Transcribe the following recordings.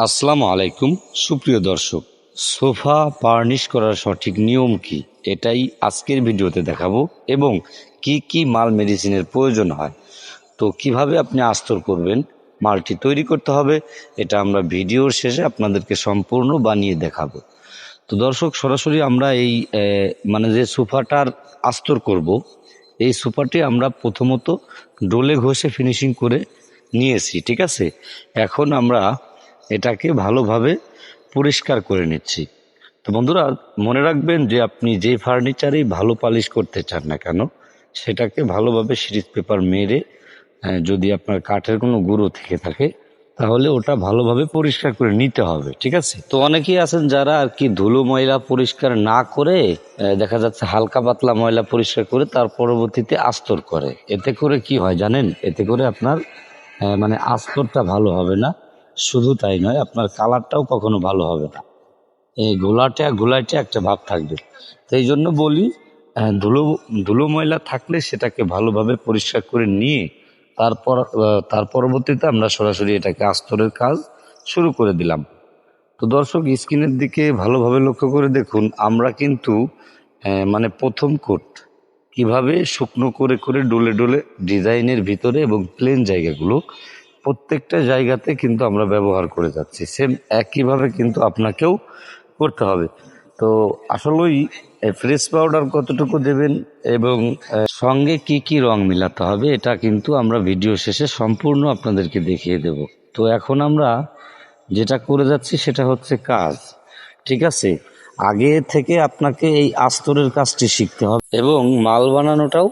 আসসালামু আলাইকুম, সুপ্রিয় দর্শক। সোফা পার্নিশ করার সঠিক নিয়ম কি? এটাই আজকের ভিডিওতে দেখাবো এবং কি কি মাল মেডিসিনের প্রয়োজন হয়। তো কীভাবে আপনি আস্তর করবেন, মালটি তৈরি করতে হবে, এটা আমরা ভিডিওর শেষে আপনাদেরকে সম্পূর্ণ বানিয়ে দেখাবো। তো দর্শক, সরাসরি আমরা এই মানে যে সোফাটার আস্তর করব, এই সোফাটি আমরা প্রথমত ডোলে ঘষে ফিনিশিং করে নিয়েছি, ঠিক আছে? এখন আমরা এটাকে ভালোভাবে পরিষ্কার করে নিচ্ছি। তো বন্ধুরা, মনে রাখবেন যে আপনি যে ফার্নিচারেই ভালো পালিশ করতে চান না কেন, সেটাকে ভালোভাবে সিরিজ পেপার মেরে যদি আপনার কাঠের কোনো গুঁড়ো থেকে থাকে, তাহলে ওটা ভালোভাবে পরিষ্কার করে নিতে হবে, ঠিক আছে? তো অনেকেই আছেন যারা আর কি ধুলো ময়লা পরিষ্কার না করে দেখা যাচ্ছে হালকা পাতলা ময়লা পরিষ্কার করে তার পরবর্তীতে আস্তর করে। এতে করে কি হয় জানেন? এতে করে আপনার মানে আস্তরটা ভালো হবে না। শুধু তাই নয়, আপনার কালারটাও কখনো ভালো হবে না। এই গোলাটা, গোলাইটা একটা ভাব থাকবে। তো এই জন্য বলি ধুলো ধুলো ময়লা থাকলে সেটাকে ভালোভাবে পরিষ্কার করে নিয়ে তারপর তার পরবর্তীতে আমরা সরাসরি এটাকে আস্তরের কাজ শুরু করে দিলাম। তো দর্শক স্ক্রিনের দিকে ভালোভাবে লক্ষ্য করে দেখুন, আমরা কিন্তু মানে প্রথম কোট কীভাবে শুকনো করে করে ডলে ডোলে ডিজাইনের ভিতরে এবং প্লেন জায়গাগুলো প্রত্যেকটা জায়গাতে কিন্তু আমরা ব্যবহার করে যাচ্ছি। সেম একইভাবে কিন্তু আপনাকেও করতে হবে। তো আসলেই ফ্রেশ পাউডার কতটুকু দেবেন এবং সঙ্গে কি কি রং মিলাতে হবে, এটা কিন্তু আমরা ভিডিও শেষে সম্পূর্ণ আপনাদেরকে দেখিয়ে দেব। তো এখন আমরা যেটা করে যাচ্ছি সেটা হচ্ছে কাজ। ঠিক আছে? আগে থেকে আপনাকে এই আস্তরের কাজটি শিখতে হবে এবং মাল বানানোটাও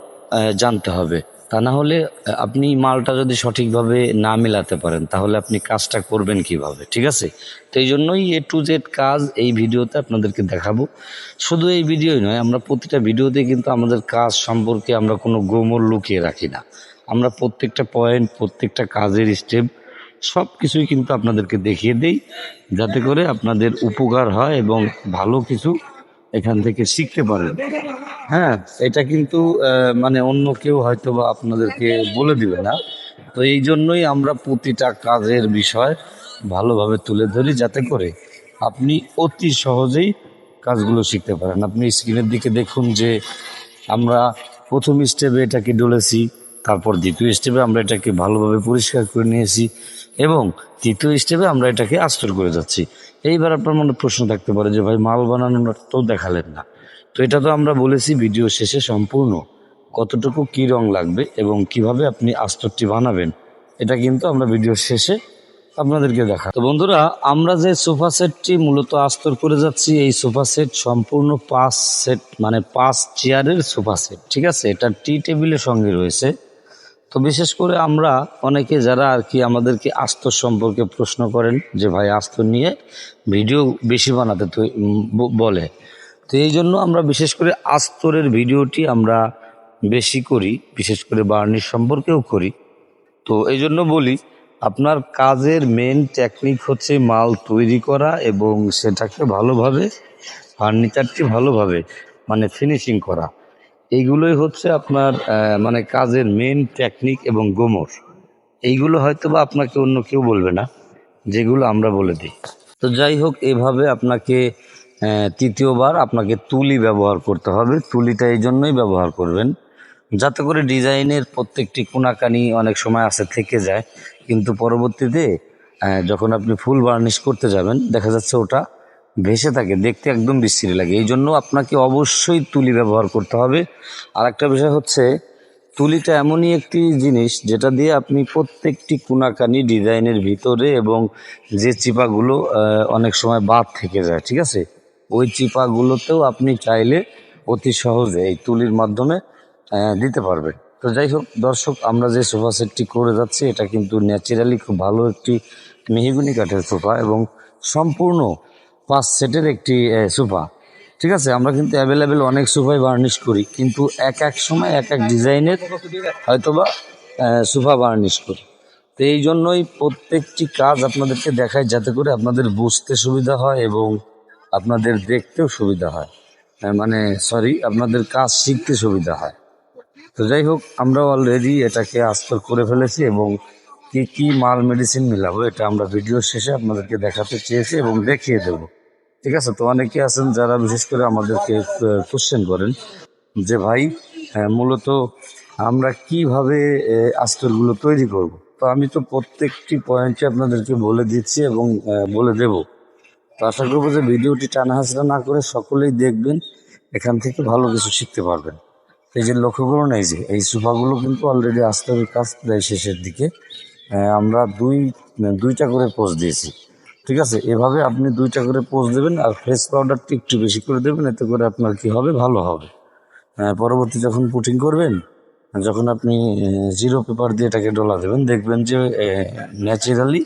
জানতে হবে। তা না হলে আপনি মালটা যদি সঠিকভাবে না মেলাতে পারেন, তাহলে আপনি কাজটা করবেন কীভাবে? ঠিক আছে? তো এই জন্যই এ টু জেড কাজ এই ভিডিওতে আপনাদেরকে দেখাবো। শুধু এই ভিডিওই নয়, আমরা প্রতিটা ভিডিওতে কিন্তু আমাদের কাজ সম্পর্কে আমরা কোনো গোমর লুকিয়ে রাখি না। আমরা প্রত্যেকটা পয়েন্ট, প্রত্যেকটা কাজের স্টেপ সব কিছুই কিন্তু আপনাদেরকে দেখিয়ে দেই, যাতে করে আপনাদের উপকার হয় এবং ভালো কিছু এখান থেকে শিখতে পারেন। হ্যাঁ এটা কিন্তু মানে অন্য কেউ হয়তো বা আপনাদেরকে বলে দিবে না। তো এই জন্যই আমরা প্রতিটা কাজের বিষয় ভালোভাবে তুলে ধরি যাতে করে আপনি অতি সহজেই কাজগুলো শিখতে পারেন। আপনি স্ক্রিনের দিকে দেখুন যে আমরা প্রথম স্টেপে এটাকে ডলেছি, তারপর দ্বিতীয় স্টেপে আমরা এটাকে ভালোভাবে পরিষ্কার করে নিয়েছি এবং তৃতীয় স্টেপে আমরা এটাকে আস্তর করে যাচ্ছি। এইবার আপনার মনে প্রশ্ন থাকতে পারে যে, ভাই, মাল বানানোর তো দেখালেন না। তো এটা তো আমরা বলেছি ভিডিও শেষে সম্পূর্ণ। কতটুকু কি রং লাগবে এবং কীভাবে আপনি আস্তরটি বানাবেন, এটা কিন্তু আমরা ভিডিও শেষে আপনাদেরকে দেখা তো বন্ধুরা, আমরা যে সোফা সেটটি মূলত আস্তর করে যাচ্ছি, এই সোফা সেট সম্পূর্ণ পাঁচ সেট মানে পাঁচ চেয়ারের সোফা সেট, ঠিক আছে? এটা টি টেবিলের সঙ্গে রয়েছে। তো বিশেষ করে আমরা অনেকে যারা আর কি আমাদেরকে আস্তর সম্পর্কে প্রশ্ন করেন যে ভাই আস্তর নিয়ে ভিডিও বেশি বানাতে তো বলে। তো এই জন্য আমরা বিশেষ করে আস্তরের ভিডিওটি আমরা বেশি করি, বিশেষ করে বার্নিশ সম্পর্কেও করি। তো এই জন্য বলি, আপনার কাজের মেন টেকনিক হচ্ছে মাল তৈরি করা এবং সেটাকে ভালোভাবে ফার্নিচারটি ভালোভাবে মানে ফিনিশিং করা। এইগুলোই হচ্ছে আপনার মানে কাজের মেন টেকনিক এবং গোমর। এইগুলো হয়তো বা আপনাকে অন্য কেউ বলবে না, যেগুলো আমরা বলে দিই। তো যাই হোক, এভাবে আপনাকে তৃতীয়বার আপনাকে তুলি ব্যবহার করতে হবে। তুলিটা এই জন্যই ব্যবহার করবেন, যাতে করে ডিজাইনের প্রত্যেকটি কোনাকানি অনেক সময় আসে থেকে যায়। কিন্তু পরবর্তীতে যখন আপনি ফুল বার্নিশ করতে যাবেন, দেখা যাচ্ছে ওটা ভেসে থাকে, দেখতে একদম বিশ্রী লাগে। এই জন্য আপনাকে অবশ্যই তুলি ব্যবহার করতে হবে। আর একটা বিষয় হচ্ছে, তুলিটা এমনই একটি জিনিস যেটা দিয়ে আপনি প্রত্যেকটি কোনাকানি ডিজাইনের ভিতরে এবং যে চিপাগুলো অনেক সময় বাদ থেকে যায়, ঠিক আছে? ওই চিপাগুলোতেও আপনি চাইলে অতি সহজে এই তুলির মাধ্যমে দিতে পারবেন। তো যাই হোক, দর্শক, আমরা যে সোফা সেটটি করে যাচ্ছি, এটা কিন্তু ন্যাচারালি খুব ভালো একটি মেহগুনি কাঠের সোফা এবং সম্পূর্ণ পাঁচ সেটের একটি সোফা ঠিক আছে? আমরা কিন্তু অ্যাভেলেবেল অনেক সোফাই বার্নিশ করি, কিন্তু এক এক সময় এক এক ডিজাইনের হয়তোবা সোফা বার্নিশ করি। তো এই জন্যই প্রত্যেকটি কাজ আপনাদেরকে দেখায় যাতে করে আপনাদের বুঝতে সুবিধা হয় এবং আপনাদের দেখতেও সুবিধা হয়। মানে সরি আপনাদের কাজ শিখতে সুবিধা হয়। তো যাই হোক আমরা অলরেডি এটাকে আস্তর করে ফেলেছি এবং কি কি মাল মেডিসিন মিলাবো, এটা আমরা ভিডিও শেষে আপনাদেরকে দেখাতে চেয়েছি এবং দেখিয়ে দেব। ঠিক আছে? তো অনেকে আছেন যারা বিশেষ করে আমাদেরকে কোশ্চেন করেন যে, ভাই মূলত আমরা কীভাবে আস্তরগুলো তৈরি করব? তো আমি তো প্রত্যেকটি পয়েন্টে আপনাদেরকে বলে দিচ্ছি এবং বলে দেব। তো আশা করব যে ভিডিওটি টানা হাসরা না করে সকলেই দেখবেন, এখান থেকে ভালো কিছু শিখতে পারবেন। এই যে লক্ষ্য করুন, এই যে, এই সোফাগুলো কিন্তু অলরেডি আস্তরের কাজ প্রায় শেষের দিকে। আমরা দুই দুইটা করে পোস্ট দিয়েছি। ঠিক আছে? এভাবে আপনি দুইটা করে পোস্ট দেবেন আর ফেস পাউডারটি একটু বেশি করে দেবেন, এতে করে আপনার কি হবে? ভালো হবে। পরবর্তী যখন পুটিং করবেন, যখন আপনি জিরো পেপার দিয়ে এটাকে ডলা দেবেন, দেখবেন যে ন্যাচারালি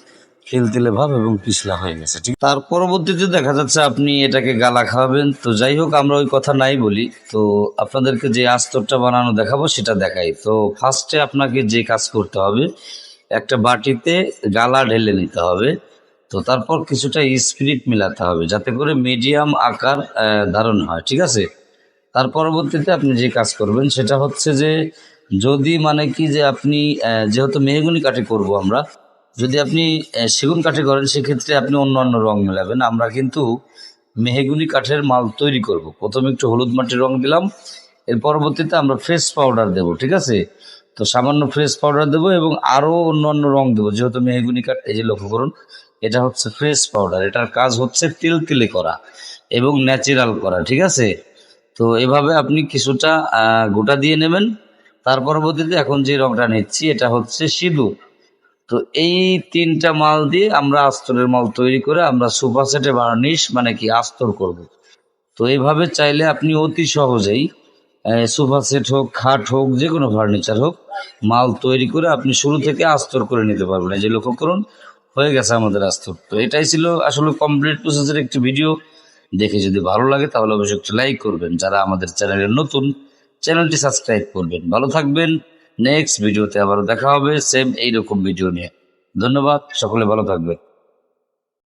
তেলতেলে ভাব এবং পিছলা হয়ে গেছে। ঠিক তার পরবর্তীতে দেখা যাচ্ছে আপনি এটাকে গালা খাওয়াবেন। তো যাই হোক, আমরা ওই কথা নাই বলি। তো আপনাদেরকে যে আস্তরটা বানানো দেখাবো, সেটা দেখাই। তো ফার্স্টে আপনাকে যে কাজ করতে হবে একটা বাটিতে গালা ঢেলে নিতে হবে। তো তারপর কিছুটা স্পিরিট মিলাতে হবে যাতে করে মিডিয়াম আকার ধারণ হয়, ঠিক আছে? তার পরবর্তীতে আপনি যে কাজ করবেন সেটা হচ্ছে যে, যদি মানে কি যে আপনি যেহেতু মেহগুনি কাঠে করব আমরা, যদি আপনি সেগুন কাঠে করেন সেক্ষেত্রে আপনি অন্য অন্য রং মেলাবেন। আমরা কিন্তু মেহগুনি কাঠের মাল তৈরি করব। প্রথমে একটু হলুদ মাটির রং দিলাম, এর পরবর্তীতে আমরা ফ্রেশ পাউডার দেব, ঠিক আছে? তো সামান্য ফ্রেশ পাউডার দেবো এবং আরও অন্য অন্য রং দেবো। যেহেতু মেহগুনি কাঠ, এই যে লক্ষ্য করুন, এটা হচ্ছে ফ্রেশ পাউডার এটার কাজ হচ্ছে তিল তিলে করা এবং ন্যাচারাল করা, ঠিক আছে? তো এভাবে আপনি কিছুটা গোটা দিয়ে নেবেন। তার পরবর্তীতে এখন যে রংটা নিচ্ছি, এটা হচ্ছে সিঁদুর। তো এই তিনটা মাল দিয়ে আমরা আস্তরের মাল তৈরি করে আমরা সোফা সেটে বার্নিশ মানে কি, আস্তর করব। তো এইভাবে চাইলে আপনি অতি সহজেই সোফা সেট হোক, খাট হোক যে কোনো ফার্নিচার হোক, মাল তৈরি করে আপনি শুরু থেকে আস্তর করে নিতে পারবেন। এই যে লক্ষ্য করুন, হয়ে গেছে আমাদের আস্তর। তো এটাই ছিল আসলে কমপ্লিট প্রসেসের একটি ভিডিও দেখে যদি ভালো লাগে, তাহলে অবশ্যই একটু লাইক করবেন। যারা আমাদের চ্যানেলের নতুন চ্যানেলটি সাবস্ক্রাইব করবেন। ভালো থাকবেন। নেক্সট ভিডিওতে আবার দেখা হবে। সেম এইরকম ভিডিও নিয়ে। ধন্যবাদ। সকলে ভালো থাকবেন।